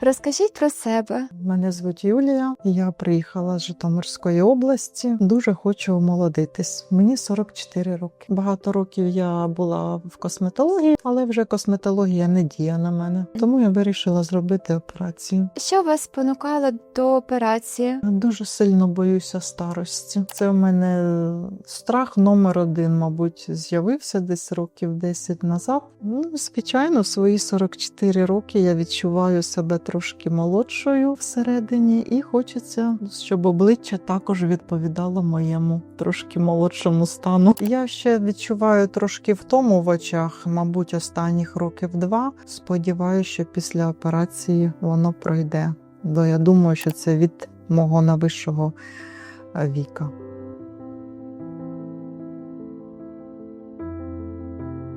Розкажіть про себе. Мене звуть Юлія. Я приїхала з Житомирської області. Дуже хочу омолодитись. Мені 44 роки. Багато років я була в косметології, але вже косметологія не діє на мене. Тому я вирішила зробити операцію. Що вас спонукало до операції? Дуже сильно боюся старості. Це в мене страх номер один, мабуть, з'явився десь років 10 назад. Ну, звичайно, в свої 44 роки я відчуваю себе трошки молодшою всередині, і хочеться, щоб обличчя також відповідало моєму трошки молодшому стану. Я ще відчуваю трошки втому в очах, мабуть, останніх років два. Сподіваюся, що після операції воно пройде. Бо я думаю, що це від мого найвищого е, віка.